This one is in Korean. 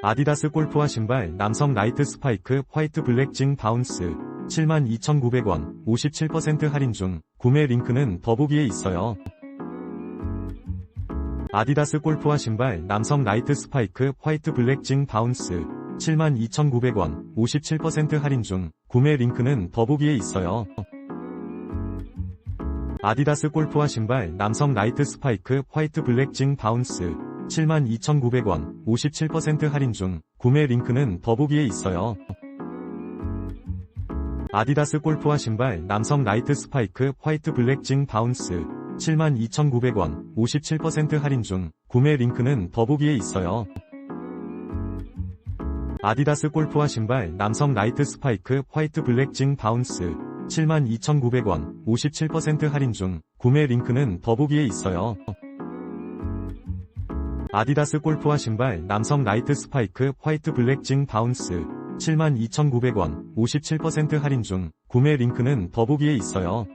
아디다스 골프화 신발 남성 라이트 스파이크 화이트 블랙 징 바운스 72,900원 57% 할인 중 구매 링크는 더보기에 있어요. 아디다스 골프화 신발 남성 라이트 스파이크 화이트 블랙 징 바운스 72,900원 57% 할인 중 구매 링크는 더보기에 있어요. 아디다스 골프화 신발 남성 라이트 스파이크 화이트 블랙 징 바운스 72,900원 57% 할인 중 구매 링크는 더보기에 있어요. 아디다스 골프화 신발 남성 라이트 스파이크 화이트 블랙 징 바운스 72,900원 57% 할인 중 구매 링크는 더보기에 있어요. 아디다스 골프화 신발 남성 라이트 스파이크 화이트 블랙 징 바운스 72,900원 57% 할인 중 구매 링크는 더보기에 있어요. 아디다스 골프화 신발 남성 라이트 스파이크 화이트 블랙 징 바운스 72,900원 57% 할인 중 구매 링크는 더보기에 있어요.